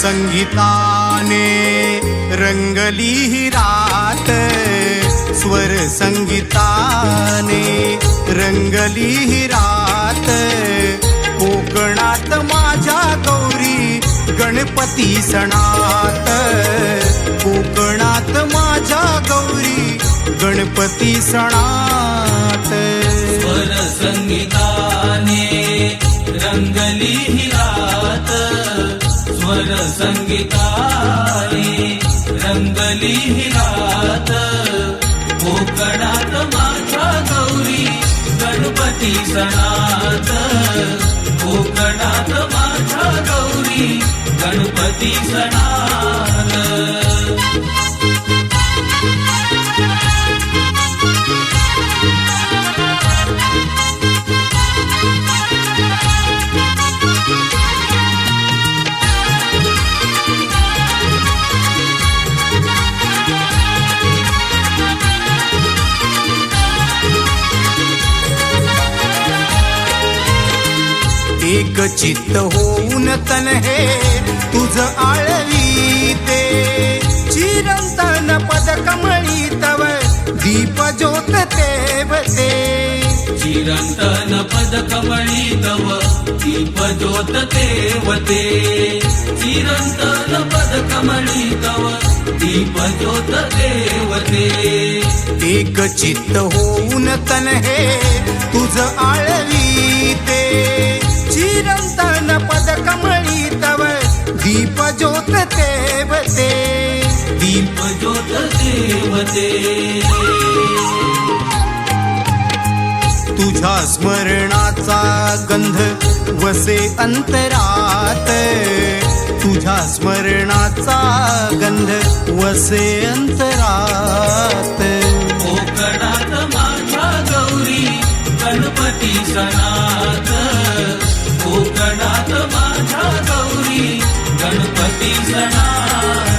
संगीताने रंगली ही रात. स्वर संगीताने रंगली ही रात. कोकणात माझ्या गौरी गणपती सणात. कोकणात माझ्या गौरी गणपती सणात. स्वर संगीताने रंगली ही स्वर संगीताने रंगली ही रात कोकणात माझ्या गौरी गणपती सणात कोकणात माझ्या गौरी गणपती सणात. एक चित्त होऊन तन हे तुझ आळवीते चिरंतन पद कमळी तव दीप ज्योत तेवते चिरंतन पद कमळी तव दीप ज्योत देवते चिरंतन पद कमळी तव दीप ज्योत देवते एक चित्त होऊन तन हे तुझ ज्योत तेवते दीप ज्योत देवते. तुझ्या स्मरणाचा गंध वसे अंतरात. तुझ्या स्मरणाचा गंध वसे अंतरात. कोकणात माझ्या गौरी गणपती सणात गणपती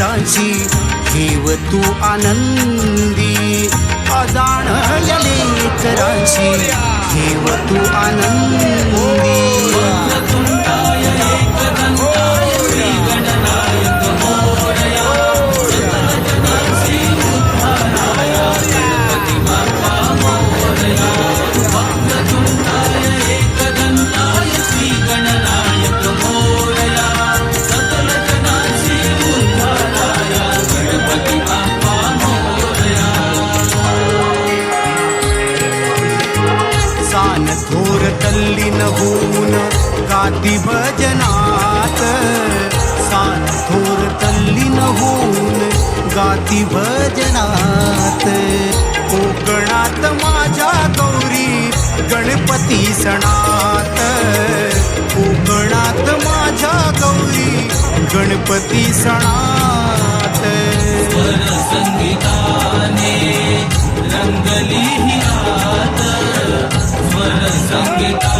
यलेकरांची जीव तू आनंदी. अजाण यलेकरांची जीव तू आनंदी. गाती भजनात. कोकणात माझ्या गौरी गणपती सणात. कोकणात माझ्या गौरी गणपती सणात. संगीताने रंगली ही आत संगीता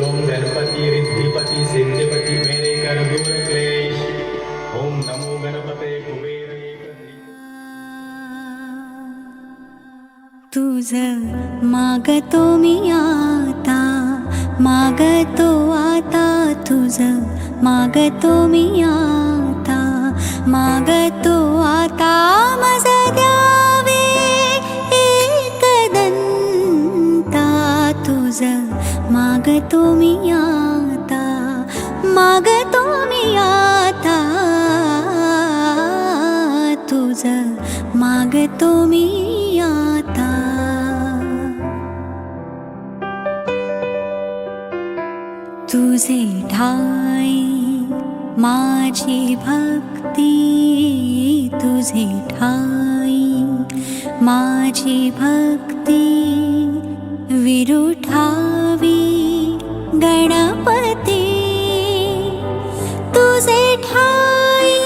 ओम गणपती रिद्धिपती सिद्धिपती मेरे कर दूर क्लेश। ओम नमो गणपते कुबेर तुझ मागतो मी आता मागतो आता तुझ मागतो मी आता मागतो आता मज द्या मागतो मी आता मागतो मी आता. तुझ मागतो मी आता. तुझे ठाई माझी भक्ती. तुझे ठाई माझी भक्ती. विरुठावी गणपती तुझे ठाई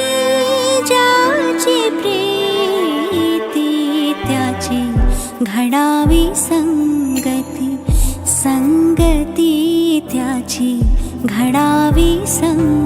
ज्याची प्रीती त्याची घडावी संगती संगती त्याची घडावी संग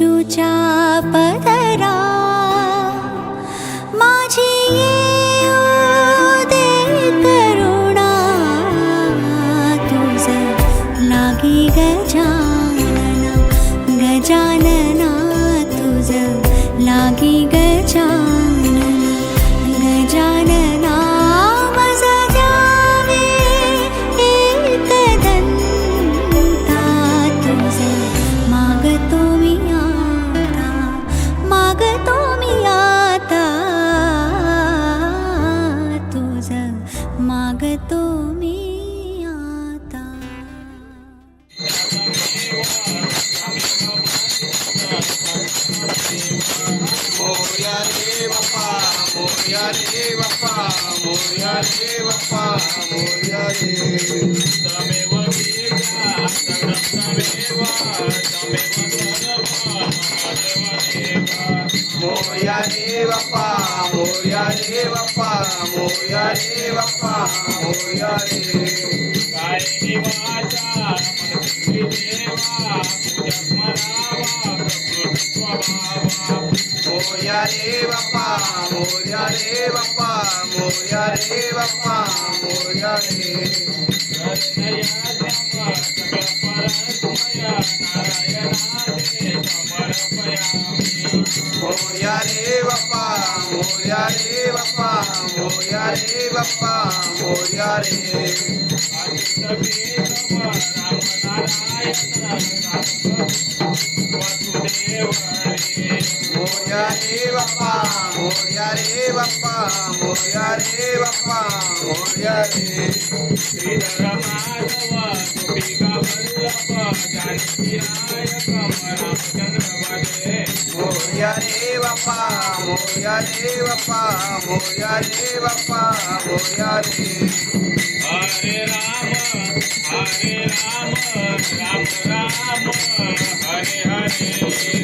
इक्षुच्या मोर्या रे बाप्पा मोर्या रे तमेव वीर्या तमेव मोर्या रे बाप्पा मोर्या रे बाप्पा मोर्या रे बाप्पा मोर्या रे काय निवाचा देवा मोर्या रे बाप्पा मोर्या रे बाप्पा मोर्या रे मोर्या रे बाप्पा मोर्या रे बाप्पा मोर्या रे बाप्पा मोर्या रे मोर्या रे बाप्पा मोर्या रे बाप्पा मोर्या रे बाप्पा मोर्या रे श्रीधर माधव गोपिका वल्लभ जानकी नायक रामचंद्र भजे मोर्या मोर्या रे बाप्पा मोर्या रे बाप्पा मोर्या रे बाप्पा मोर्या रे हरे राम हरे राम राम राम हरे हरे।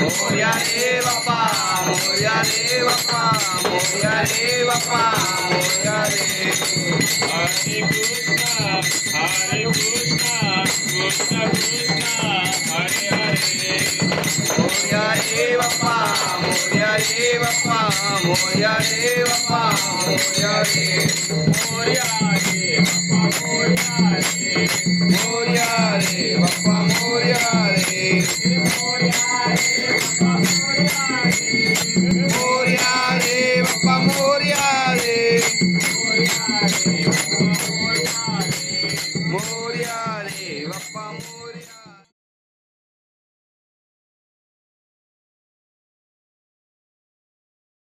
मोर्या रे बाप्पा मोर्या रे बाप्पा मोर्या रे बाप्पा मोर्या रे हरे कृष्ण हरे कृष्ण कृष्ण कृष्ण हरे हरे मोर्या रे बाप्पा मोर्या रे बाप्पा मोर्या रे बाप्पा मोर्या रे मोरया रे बाप्पा मोरया रे मोर्या रे बाप्पा मोर्या रे मोर्या